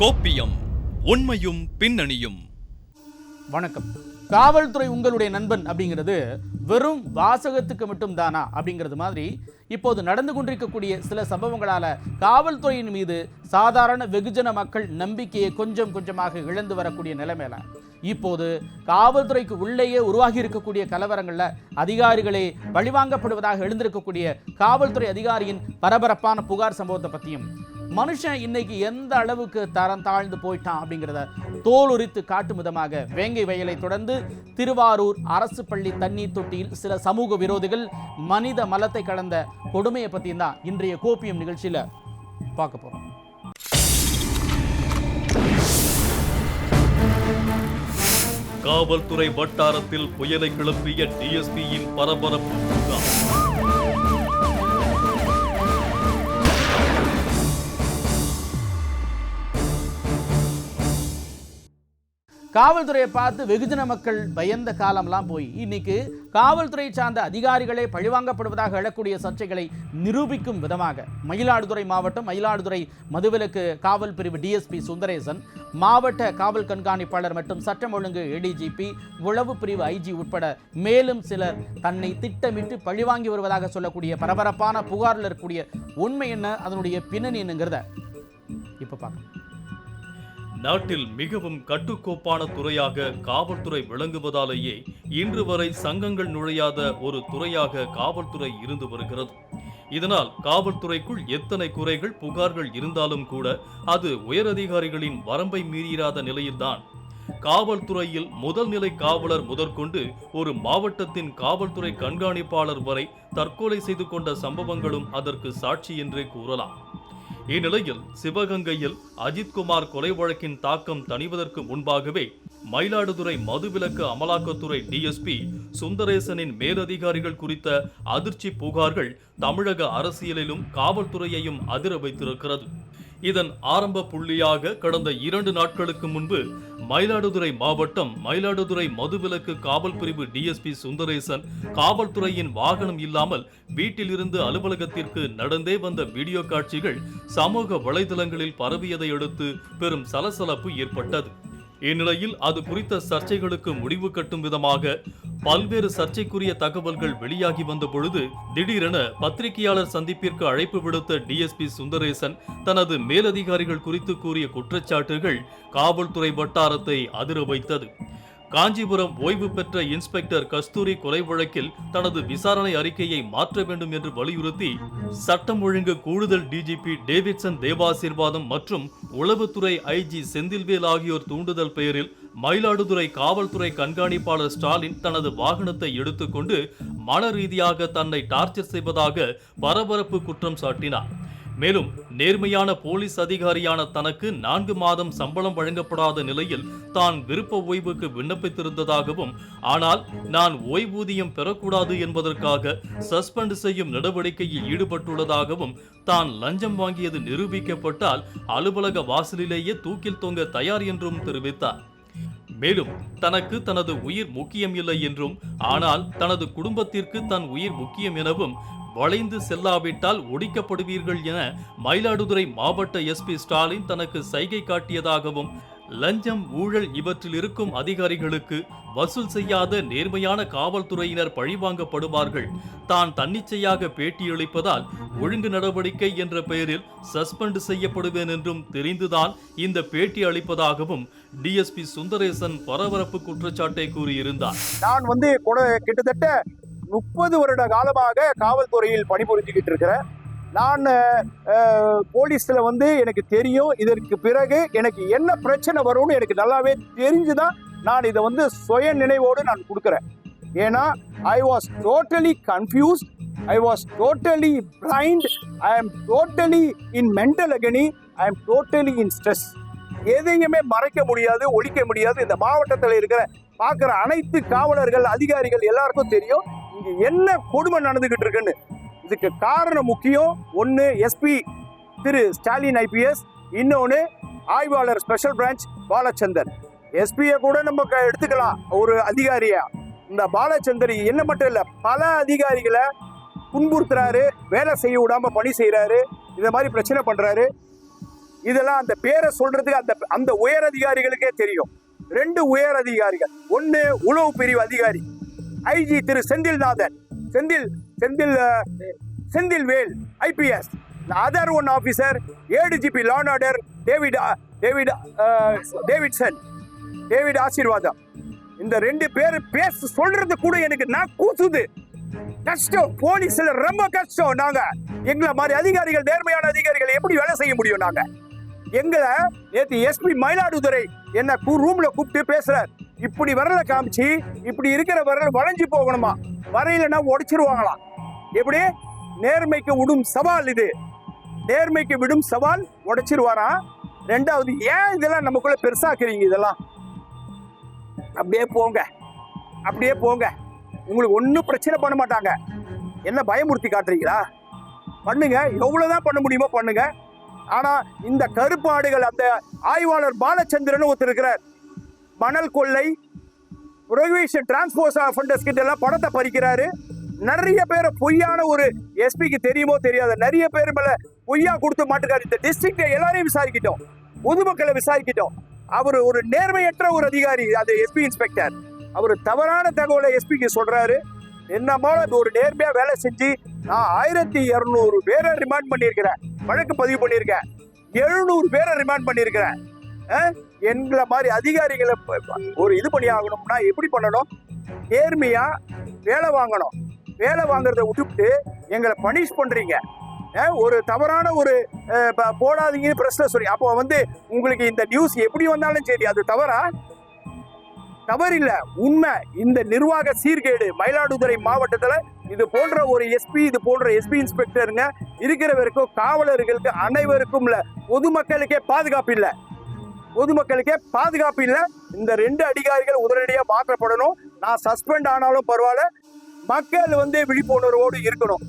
கோப்பியம் உண்மையும் பின்னணியும். வணக்கம். காவல்துறை உங்களுடைய நண்பன் அப்படிங்கிறது வெறும் வாசகத்துக்கு மட்டும் தானா அப்படிங்கிறது மாதிரி இப்போது நடந்து கொண்டிருக்கக்கூடிய சில சம்பவங்களால் காவல்துறையின் மீது சாதாரண வெகுஜன மக்கள் நம்பிக்கையை கொஞ்சம் கொஞ்சமாக இழந்து வரக்கூடிய நிலைமையில இப்போது காவல்துறைக்கு உள்ளேயே உருவாகி இருக்கக்கூடிய கலவரங்களில் அதிகாரிகளே பழிவாங்கப்படுவதாக எழுந்திருக்கக்கூடிய காவல்துறை அதிகாரியின் பரபரப்பான புகார் சம்பவத்தை பற்றியும் மனுஷன் இன்னைக்கு எந்த அளவுக்கு தரம் தாழ்ந்து போயிட்டான் அப்படிங்கிறத தோல் உரித்து காட்டும் விதமாக வேங்கை வயலை தொடர்ந்து திருவாரூர் அரசு பள்ளி தண்ணீர் தொட்டியில் சில சமூக விரோதிகள் மனித மலத்தை கடந்த கொடுமையை பற்றியும் தான் இன்றைய கோப்பியம் நிகழ்ச்சியில் பார்க்க போகிறோம் காவல்துறை வட்டாரத்தில் புயலை கிளப்பிய டிஎஸ்பியின் பரபரப்பு காவல்துறையை பார்த்து வெகுஜன மக்கள் பயந்த காலம்லாம் போய் இன்னைக்கு காவல்துறை சார்ந்த அதிகாரிகளே பழிவாங்கப்படுவதாக எழக்கூடிய சர்ச்சைகளை நிரூபிக்கும் விதமாக மயிலாடுதுறை மாவட்டம் மயிலாடுதுறை மதுவிலக்கு காவல் பிரிவு டிஎஸ்பி சுந்தரேசன் மாவட்ட காவல் கண்காணிப்பாளர் மற்றும் சட்டம் ஒழுங்கு ஏடிஜிபி உளவு பிரிவு ஐஜி உட்பட மேலும் சிலர் தன்னை திட்டமிட்டு பழிவாங்கி வருவதாக சொல்லக்கூடிய பரபரப்பான புகாரில் இருக்கக்கூடிய உண்மை என்ன அதனுடைய பின்னணி என்னங்கிறத இப்போ பார்க்கலாம். நாட்டில் மிகவும் கட்டுக்கோப்பான துறையாக காவல்துறை விளங்குவதாலேயே இன்று வரை சங்கங்கள் நுழையாத ஒரு துறையாக காவல்துறை இருந்து வருகிறது. இதனால் காவல்துறைக்குள் எத்தனை குறைகள் புகார்கள் இருந்தாலும் கூட அது உயரதிகாரிகளின் வரம்பை மீறிராத நிலையில்தான். காவல்துறையில் முதல் நிலை காவலர் முதற்கொண்டு ஒரு மாவட்டத்தின் காவல்துறை கண்காணிப்பாளர் வரை தற்கொலை செய்து கொண்ட சம்பவங்களும் அதற்கு சாட்சி என்றே கூறலாம். இந்நிலையில் சிவகங்கையில் அஜித்குமார் கொலை வழக்கின் தாக்கம் தணிவதற்கு முன்பாகவே மயிலாடுதுறை மதுவிலக்கு அமலாக்கத்துறை டிஎஸ்பி சுந்தரேசனின் மேலதிகாரிகள் குறித்த அதிர்ச்சி புகார்கள் தமிழக அரசியலிலும் காவல்துறையையும் அதிர வைத்திருக்கிறது. இதன் ஆரம்ப புள்ளியாக கடந்த இரண்டு நாட்களுக்கு முன்பு மயிலாடுதுறை மாவட்டம் மயிலாடுதுறை மதுவிலக்கு காவல் பிரிவு டிஎஸ்பி சுந்தரேசன் காவல்துறையின் வாகனம் இல்லாமல் வீட்டிலிருந்து அலுவலகத்திற்கு நடந்தே வந்த வீடியோ காட்சிகள் சமூக வலைதளங்களில் பரவியதை அடுத்து பெரும் சலசலப்பு ஏற்பட்டது. இந்நிலையில் அது குறித்த சர்ச்சைகளுக்கு முடிவு கட்டும் விதமாக பல்வேறு சர்ச்சைக்குரிய தகவல்கள் வெளியாகி வந்த பொழுது திடீரென பத்திரிகையாளர் சந்திப்பிற்கு அழைப்பு விடுத்த டிஎஸ்பி சுந்தரேசன் தனது மேலதிகாரிகள் குறித்து கூறிய குற்றச்சாட்டுகள் காவல்துறை வட்டாரத்தை அதிர வைத்தது. காஞ்சிபுரம் ஓய்வு பெற்ற இன்ஸ்பெக்டர் கஸ்தூரி கொலை வழக்கில் தனது விசாரணை அறிக்கையை மாற்ற வேண்டும் என்று வலியுறுத்தி சட்டம் ஒழுங்கு கூடுதல் டிஜிபி டேவிட்சன் தேவாசீர்வாதம் மற்றும் உளவுத்துறை ஐஜி செந்தில்வேல் ஆகியோர் தூண்டுதல் பெயரில் மயிலாடுதுறை காவல்துறை கண்காணிப்பாளர் ஸ்டாலின் தனது வாகனத்தை எடுத்துக்கொண்டு மன ரீதியாக தன்னை டார்ச்சர் செய்வதாக பரபரப்பு குற்றம் சாட்டினார். மேலும் நேர்மையான போலீஸ் அதிகாரியான தனக்கு நான்கு மாதம் சம்பளம் வழங்கப்படாத நிலையில் தான் விருப்ப ஓய்வுக்கு விண்ணப்பித்திருந்ததாகவும் ஆனால் நான் ஓய்வூதியம் பெறக்கூடாது என்பதற்காக சஸ்பெண்ட் செய்யும் நடவடிக்கையில் ஈடுபட்டுள்ளதாகவும் தான் லஞ்சம் வாங்கியது நிரூபிக்கப்பட்டால் அலுவலக வாசலிலேயே தூக்கில் தொங்க தயார் என்றும் தெரிவித்தார். மேலும் தனக்கு தனது உயிர் முக்கியம் இல்லை என்றும் ஆனால் தனது குடும்பத்திற்கு தன் உயிர் முக்கியம் எனவும் வளைந்து செல்லாவிட்டால் ஒடிக்கப்படுவீர்கள் என மயிலாடுதுறை மாவட்ட எஸ்பி ஸ்டாலின் தனக்கு சைகை காட்டியதாகவும் லஞ்சம் ஊழல் இவற்றில் இருக்கும் அதிகாரிகளுக்கு வசூல் செய்யாத நேர்மையான காவல்துறையினர் பழிவாங்கப்படுவார்கள். தான் தன்னிச்சையாக பேட்டியளிப்பதால் ஒழுங்கு நடவடிக்கை என்ற பெயரில் சஸ்பெண்ட் செய்யப்படுவேன் என்றும் தெரிந்துதான் இந்த பேட்டி அளிப்பதாகவும் டிஎஸ்பி சுந்தரேசன் பரபரப்பு குற்றச்சாட்டை கூறியிருந்தார். நான் வந்து கிட்டத்தட்ட முப்பது வருட காலமாக காவல்துறையில் பணிபுரிஞ்சுக்கிட்டு இருக்கிறேன் நான் போலீஸில் வந்து எனக்கு தெரியும் இதற்கு பிறகு எனக்கு என்ன பிரச்சனை வரும்னு எனக்கு நல்லாவே தெரிஞ்சு தான் நான் இதை வந்து சுய நினைவோடு நான் கொடுக்குறேன். ஏன்னா I was totally confused I was totally blind I am totally in mental agony I am totally in stress எதையுமே மறைக்க முடியாது ஒழிக்க முடியாது. இந்த மாவட்டத்தில் இருக்கிற பார்க்குற அனைத்து காவலர்கள் அதிகாரிகள் எல்லாருக்கும் தெரியும். இங்க என்ன கொடுமை நடந்துகிட்டு இருக்குன்னு? இதுக்கு காரணம் முக்கியம். ஒன்று எஸ்பி திரு ஸ்டாலின் ஐபிஎஸ் இன்னொன்று ஆய்வாளர் ஸ்பெஷல் பிரான்ச் பாலச்சந்தர். எஸ்பியை கூட நம்ம எடுத்துக்கலாம். ஒரு அதிகாரியா. இந்த பாலச்சந்தர் என்ன மட்டும் இல்லை பல அதிகாரிகளை துன்புறுத்துறாரு. வேலை செய்ய விடாம பணி செய்கிறாரு இந்த மாதிரி பிரச்சனை பண்ணுறாரு இதெல்லாம் அந்த பேரை சொல்றதுக்கு அந்த அந்த உயர் அதிகாரிகளுக்கே தெரியும். ரெண்டு உயர் அதிகாரிகள். ஒன்று உளவு பிரிவு அதிகாரி. IG Thiru Senthilnathan Senthil Senthil Senthil Vel IPS other one officer ADGP law and order David David Davidson David Asirvatham. இந்த ரெண்டு பேர் பேச சொல்றது கூட எனக்கு நான் கூசுது. கஷ்டம் போலீஸ்ல ரொம்ப கஷ்டம் நாங்க. எங்களை மாதிரி அதிகாரிகள் நேர்மையான அதிகாரிகள் எப்படி வேலை செய்ய முடியும் நாங்க? எங்களை நேற்று எஸ்பி மயிலாடுதுறை என்ன ரூம்ல கூப்பிட்டு பேசுறார். இப்படி விரலை காமிச்சு இப்படி இருக்கிற விரல் வளைஞ்சு போகணுமா? வரையிலன்னா உடைச்சிருவாங்களாம் எப்படி? நேர்மைக்கு விடும் சவால் இது. நேர்மைக்கு விடும் சவால் உடைச்சிருவாராம் ரெண்டாவது ஏன் இதெல்லாம் நமக்குள்ள பெருசாக்குறீங்க இதெல்லாம்? அப்படியே போங்க. அப்படியே போங்க. உங்களுக்கு ஒன்றும் பிரச்சனை பண்ண மாட்டாங்க. என்ன பயமுறுத்தி காட்டுறீங்களா? பண்ணுங்க. எவ்வளோதான் பண்ண முடியுமோ பண்ணுங்க. ஆனால் இந்த கருப்பாடுகள் அந்த ஆய்வாளர் பாலச்சந்திரன் ஒருத்தர் இருக்கிறார். மணல் கொள்ளை புரோகிவேஷன் டிரான்ஸ்போர்ஸ் ஃபண்டர்ஸ் கிட்ட எல்லாம் பணத்தை பறிக்கிறாரு. நிறைய பேர் பொய்யான ஒரு எஸ்பிக்கு தெரியுமோ தெரியாத நிறைய பேர் மேல பொய்யா கொடுத்து மாட்டுக்காரு இந்த டிஸ்ட்ரிக்ட எல்லாரையும் விசாரிக்கிட்டோம். பொதுமக்களை விசாரிக்கிட்டோம். அவர் ஒரு நேர்மையற்ற ஒரு அதிகாரி அது எஸ்பி இன்ஸ்பெக்டர் அவர் தவறான தகவலை எஸ்பிக்கு சொல்றாரு. என்ன ஒரு நேர்மையா வேலை செஞ்சு நான் ஆயிரத்தி இருநூறு பேரை ரிமாண்ட் பண்ணியிருக்கிறேன். வழக்கு பதிவு பண்ணியிருக்கேன். எழுநூறு பேரை ரிமாண்ட் பண்ணியிருக்கிறேன். எங்களை மாதிரி அதிகாரிகளை ஒரு இது பண்ணி ஆகணும்னா எப்படி பண்ணணும்? நேர்மையா வேலை வாங்கணும். வேலை வாங்குறத விட்டுவிட்டு எங்களை பனிஷ் பண்றீங்க. ஒரு தவறான ஒரு அஹ், போடாதீங்கன்னு பிரஸ்ல சொல்லி அப்போ வந்து உங்களுக்கு இந்த நியூஸ் எப்படி வந்தாலும் சரி அது தவறா? தவறில்ல. உண்மை இந்த நிர்வாக சீர்கேடு மயிலாடுதுறை மாவட்டத்தில் இது போன்ற ஒரு எஸ்பி இது போன்ற எஸ்பி இன்ஸ்பெக்டருங்க இருக்கிற வரைக்கும் காவலர்களுக்கு அனைவருக்கும் இல்லை பொதுமக்களுக்கே பாதுகாப்பு இல்லை. பொதுமக்களுக்கே பாதுகாப்பு இல்லை. இந்த ரெண்டு அதிகாரிகள் உடனடியாக மாற்றப்படணும். நான் சஸ்பெண்ட் ஆனாலும் பரவாயில்ல. மக்கள் வந்து விழிப்புணர்வோடு இருக்கணும்.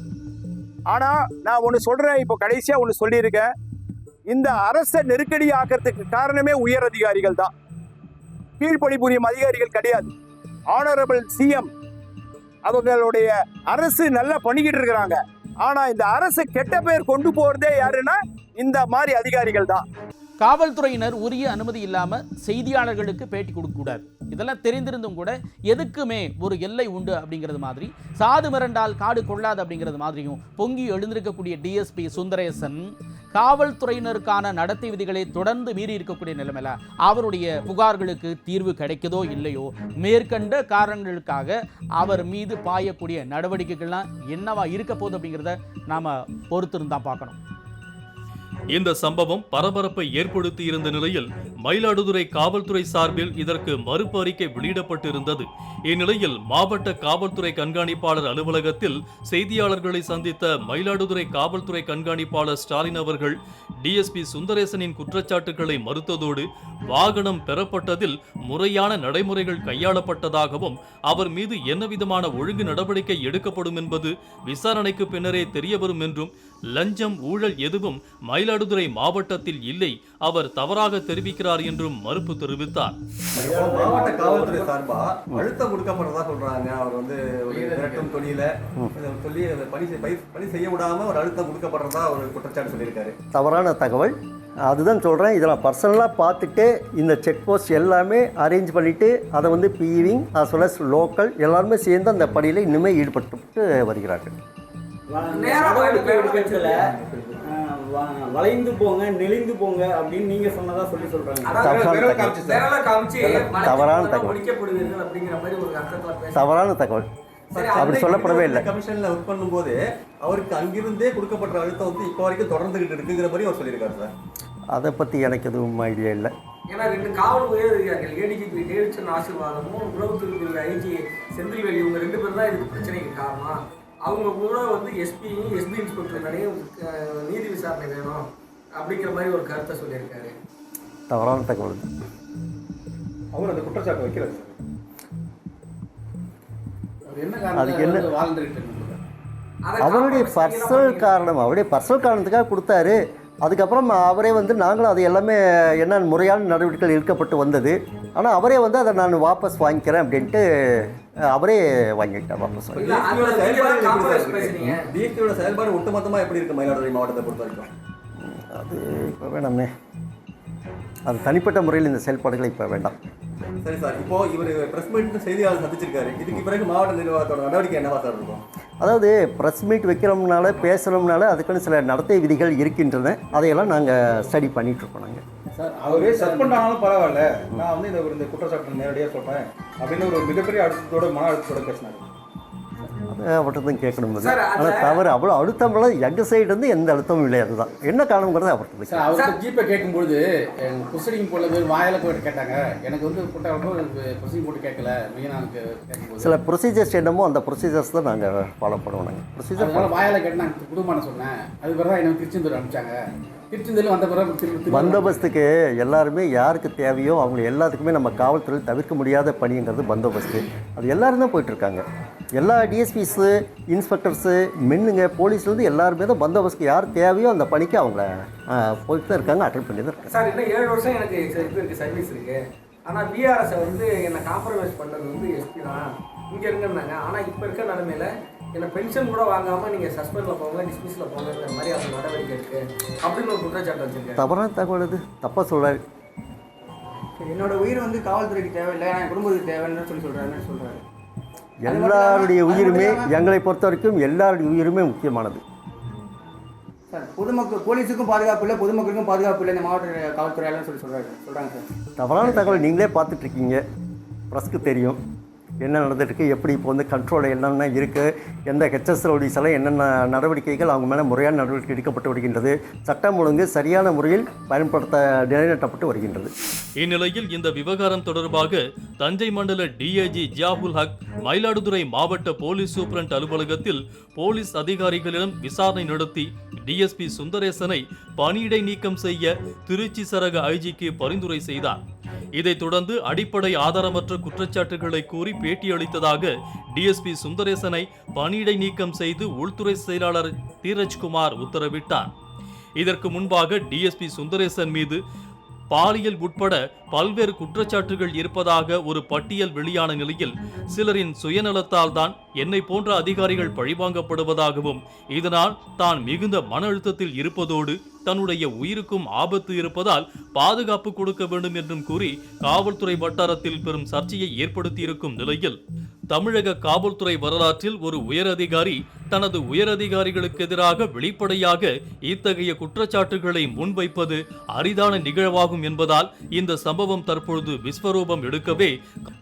ஆனால் நான் ஒன்று சொல்கிறேன் இப்போ கடைசியாக ஒன்று சொல்லியிருக்கேன். இந்த அரசை நெருக்கடி ஆக்கிறதுக்கு காரணமே உயர் அதிகாரிகள் தான். கீழ்ப்பணிபுரியும் அதிகாரிகள் கிடையாது. ஆனரபிள் சிஎம் அவங்களுடைய அரசு நல்லா பண்ணிக்கிட்டு இருக்கிறாங்க. ஆனால் இந்த அரசு கெட்ட பேர் கொண்டு போகிறதே யாருன்னா இந்த மாதிரி அதிகாரிகள் தான். காவல்துறையினர் உரிய அனுமதி இல்லாம செய்தியாளர்களுக்கு பேட்டி கொடுக்க கூடாது. இதெல்லாம் தெரிந்திருந்தும் கூட எதுக்குமே ஒரு எல்லை உண்டு அப்படிங்கிறது மாதிரி சாது மிரண்டால் காடு கொள்ளாது அப்படிங்கிறது மாதிரியும் பொங்கி எழுந்திருக்கக்கூடிய டிஎஸ்பி சுந்தரேசன் காவல்துறையினருக்கான நடத்தை விதிகளை தொடர்ந்து மீறி இருக்கக்கூடிய நிலைமையில அவருடைய புகார்களுக்கு தீர்வு கிடைக்குதோ இல்லையோ மேற்கண்ட காரணங்களுக்காக அவர் மீது பாயக்கூடிய நடவடிக்கைகள்லாம் என்னவா இருக்க போகுது அப்படிங்கிறத நாம பொறுத்திருந்தா பார்க்கணும். இந்த சம்பவம் பரபரப்பை ஏற்படுத்தி இருந்த நிலையில் மயிலாடுதுறை காவல்துறை சார்பில் இதற்கு மறுப்பு அறிக்கை வெளியிடப்பட்டிருந்தது. இந்நிலையில் மாவட்ட காவல்துறை கண்காணிப்பாளர் அலுவலகத்தில் செய்தியாளர்களை சந்தித்த மயிலாடுதுறை காவல்துறை கண்காணிப்பாளர் ஸ்டாலின் அவர்கள் டிஎஸ்பி சுந்தரேசனின் குற்றச்சாட்டுகளை மறுத்ததோடு வாகனம் பெறப்பட்டதில் முறையான நடைமுறைகள் கையாளப்பட்டதாகவும் அவர் மீது என்னவிதமான ஒழுங்கு நடவடிக்கை எடுக்கப்படும் என்பது விசாரணைக்கு பின்னரே தெரியவரும் என்றும் லஞ்சம் ஊழல் எதுவும் மயிலாடுதுறை மாவட்டத்தில் இல்லை அவர் தவறாக தெரிவிக்கிறார் என்றும் மறுப்பு தெரிவித்தார். மாவட்ட காவல்துறை சார்பா அழுத்தம் கொடுக்கப்படுறதா சொல்றாங்க. அவர் வந்து ஒரு விரட்டும் தொழில சொல்லி அந்த பணி செய்- பணி- செய்ய விடாம ஒரு அழுத்தம் கொடுக்கப்படுறதா ஒரு குற்றச்சாட்டு சொல்லியிருக்காரு. தவறான தகவல். அதுதான் சொல்கிறேன் இதை நான் பர்சனலாக பார்த்துட்டு இந்த செக் போஸ்ட் எல்லாமே அரேஞ்ச் பண்ணிவிட்டு அதை வந்து பீவிங் as well as லோக்கல் எல்லாருமே சேர்ந்து அந்த பணியில் இன்னுமே ஈடுபட்டு வருகிறார்கள். வளைந்து போங்க நெளிந்து போங்க அப்படின்னு நீங்க சொன்னதா சொல்லி சொல்றாங்க. தவறான தகவல். தவறான தகவல். அப்படி சொல்லப்படவே இல்லை. கமிஷன்ல ஒர்க் பண்ணும்போது அவருக்கு அங்கிருந்தே கொடுக்கப்பட்ட அழுத்தம் வந்து இப்போ வரைக்கும் தொடர்ந்துகிட்டு இருக்குங்கிற மாதிரி அவர் சொல்லியிருக்காரு சார். அதை பற்றி எனக்கு எதுவும் ஐடியா இல்லை. ஏன்னா ரெண்டு காவல் உயர் அதிகாரிகள் ஏடிஜிபி டேவிட்சன் ஆசீர்வாதமும் உளவுத்துறை ஐஜி செந்தில்வேலி இவங்க ரெண்டு பேரும் தான் இதுக்கு பிரச்சனைக்கு காரணம். அவங்க கூட வந்து எஸ்பியும் எஸ்பி இன்ஸ்பெக்டர் மேலேயும் நீதி விசாரணை வேணும் அப்படிங்கிற மாதிரி ஒரு கருத்தை சொல்லியிருக்காரு. தவறான தகவல். அவர் அந்த குற்றச்சாட்டு வைக்கிறார். சார் என்ன அதுக்கு என்ன- அவருடைய பர்சனல் காரணம் அவருடைய பர்சனல் காரணத்துக்காக கொடுத்தாரு. அதுக்கப்புறம் அவரே வந்து நாங்களும் அது எல்லாமே என்ன முறையான நடவடிக்கைகள் எடுக்கப்பட்டு வந்தது. ஆனால் அவரே வந்து அதை நான் வாபஸ் வாங்கிக்கிறேன் அப்படின்ட்டு அவரே வாங்கிக்கிட்டார் வாபஸ் நீங்க செயல்பாடு தான் எப்படி compromise சார் பேசுறீங்க. இருக்கு டிஎஸ்பியோட செயல்பாடு ஒட்டுமொத்தமா எப்படி இருக்கு மயிலாடுதுறை மாவட்டத்தை பொறுத்த வரைக்கும்? அது இப்போ வேணாமே அது தனிப்பட்ட முறையில் இந்த செயல்பாடுகளை இப்போ வேண்டாம். சரி சார் இப்போ இவர் பிரஸ் மீட் செய்தியாளர் சந்திச்சிருக்காரு. இதுக்கு பிறகு மாவட்ட நிர்வாகத்தோட நடவடிக்கை என்னவா சார் இருக்கும்? அதாவது ப்ரெஸ் மீட் வைக்கிறோம்னால பேசுகிறோம்னால அதுக்குன்னு சில நடத்தை விதிகள் இருக்கின்றன. அதையெல்லாம் நாங்கள் ஸ்டடி பண்ணிகிட்ருக்கோம் நாங்கள் சார் அவரே சஸ்பெண்ட் ஆனாலும் பரவாயில்ல. நான் வந்து இந்த இந்த குற்றச்சாட்டு நேரடியாக சொல்கிறேன் அப்படின்னு ஒரு மிகப்பெரிய அழுத்தத்தோட மன அழுத்தத்தோட பேசினார். அது அவர்கிட்ட தான் கேட்கணும் ஆனால் தவறு அவ்வளோ அழுத்தம்லாம் எங்கள் சைடு இருந்து எந்த அழுத்தமும் இல்லை அதுதான். என்ன காரணங்கிறது அவர்கிட்ட சார் அவருக்கு ஜிபே கேட்கும்பொழுது ப்ரொசீடிங் போடுறது வாயில போயிட்டு கேட்டாங்க. எனக்கு வந்து ப்ரொசீடிங் போட்டு கேட்கல. சில ப்ரொசீஜர்ஸ் என்னமோ அந்த ப்ரொசீஜர்ஸ் தான் நாங்கள் ஃபாலோ பண்ணுவோம் நாங்கள் ப்ரொசீஜர் வாயில கேட்டு நான் குடும்பம் சொன்னேன். அது பிறகு தான் எனக்கு திருச்செந்தூர் அனுப்பிச்சாங்க. திருச்செந்தூர் வந்த பிறகு திருப்பி திருப்பி பந்தோபஸ்துக்கு எல்லாருமே யாருக்கு தேவையோ அவங்க எல்லாத்துக்குமே நம்ம காவல்துறையில் தவிர்க்க முடியாத பணிங்கிறது பந்தோபஸ்து. அது எல்லாரும் தான் போயிட்டுருக்காங்க. எல்லா டிஎஸ்பிஸு இன்ஸ்பெக்டர்ஸு மென்னுங்க போலீஸ்லேருந்து எல்லாருமே தான் பந்தோபஸ்துக்கு யார் தேவையோ அந்த பணிக்கு அவங்கள போயிட்டு தான் இருக்காங்க அட்டன் பண்ணி தான் இருக்காங்க. சார் இன்னும் ஏழு வருஷம் எனக்கு இது சர்வீஸ் இருக்கு. ஆனால் பிஆர்எஸை வந்து என்னை காம்ப்ரமைஸ் பண்ணது வந்து எஸ்பி தான். இங்கே இருங்கன்னாங்க. ஆனால் இப்போ இருக்க நிலமையில என்னை பென்ஷன் கூட வாங்காமல் நீங்கள் சஸ்பெண்டில் போங்க டிஸ்மிஸில் போங்கிற மாதிரி அந்த நடவடிக்கை இருக்கு. அப்படின்னு ஒரு குற்றச்சாட்டு வச்சிருக்காரு. தவறான தகவல் இது தப்பாக சொல்கிறாரு என்னோட உயிர் வந்து காவல்துறைக்கு தேவையில்லை என் குடும்பத்துக்கு தேவைன்னு சொல்லி சொல்றாருன்னு சொல்றாரு. எல்லாருடைய உயிருமே எங்களை பொறுத்த வரைக்கும் எல்லாருடைய உயிருமே முக்கியமானது. சார் பொதுமக்கள் போலீஸுக்கும் பாதுகாப்பு இல்லை பொதுமக்களுக்கும் பாதுகாப்பு இல்லை இந்த மாவட்ட காவல்துறையாளர்னு சொல்லி சொல்றாரு. சொல்றாங்க சார். தவறான தகவல் நீங்களே பார்த்துட்ருக்கீங்க ப்ரெஸ்க்கு தெரியும். என்ன நடந்துட்டுருக்கு எப்படி இப்போ வந்து கண்ட்ரோலில் என்னென்ன இருக்குது எந்த ஹெச்எஸ் ரவுடிஸ் எல்லாம் என்னென்ன நடவடிக்கைகள் அவங்க மேலே முறையான நடவடிக்கை எடுக்கப்பட்டு வருகின்றது சட்டம் ஒழுங்கு சரியான முறையில் பயன்படுத்த நிலைநாட்டப்பட்டு வருகின்றது. இந்நிலையில் இந்த விவகாரம் தொடர்பாக தஞ்சை மண்டல டிஐஜி ஜியாபுல் ஹக் மயிலாடுதுறை மாவட்ட போலீஸ் சூப்பரண்ட் அலுவலகத்தில் போலீஸ் அதிகாரிகளிடம் விசாரணை நடத்தி டிஎஸ்பி சுந்தரேசனை பணியிடை நீக்கம் செய்ய திருச்சி சரக ஐஜிக்கு பரிந்துரை செய்தார். இதைத் தொடர்ந்து அடிப்படை ஆதாரமற்ற குற்றச்சாட்டுகளை கூறி பேட்டியளித்ததாக டிஎஸ்பி சுந்தரேசனை பணியிடை நீக்கம் செய்து உள்துறை செயலாளர் தீரஜ்குமார் உத்தரவிட்டார். இதற்கு முன்பாக டிஎஸ்பி சுந்தரேசன் மீது பாலியல் உட்பட பல்வேறு குற்றச்சாட்டுகள் இருப்பதாக ஒரு பட்டியல் வெளியான நிலையில் சிலரின் சுயநலத்தால் தான் என்னை போன்ற அதிகாரிகள் பழிவாங்கப்படுவதாகவும் இதனால் தான் மிகுந்த மன அழுத்தத்தில் இருப்பதோடு தன்னுடைய உயிருக்கும் ஆபத்து இருப்பதால் பாதுகாப்பு கொடுக்க வேண்டும் என்றும் கூறி காவல்துறை வட்டாரத்தில் பெரும் சர்ச்சையை ஏற்படுத்தியிருக்கும் நிலையில் தமிழக காவல்துறை வரலாற்றில் ஒரு உயரதிகாரி தனது உயரதிகாரிகளுக்கு எதிராக வெளிப்படையாக இத்தகைய குற்றச்சாட்டுகளை முன்வைப்பது அரிதான நிகழ்வாகும் என்பதால் இந்த சம்பவம் தற்பொழுது விஸ்வரூபம் எடுக்கவே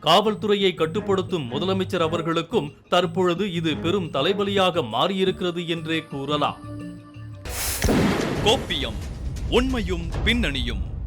காவல்துறையை கட்டுப்படுத்தும் முதலமைச்சர் அவர்களுக்கும் தற்பொழுது இது பெரும் தலைவலியாக மாறியிருக்கிறது என்றே கூறலாம். கோப்பியம் உண்மையும் பின்னணியும்.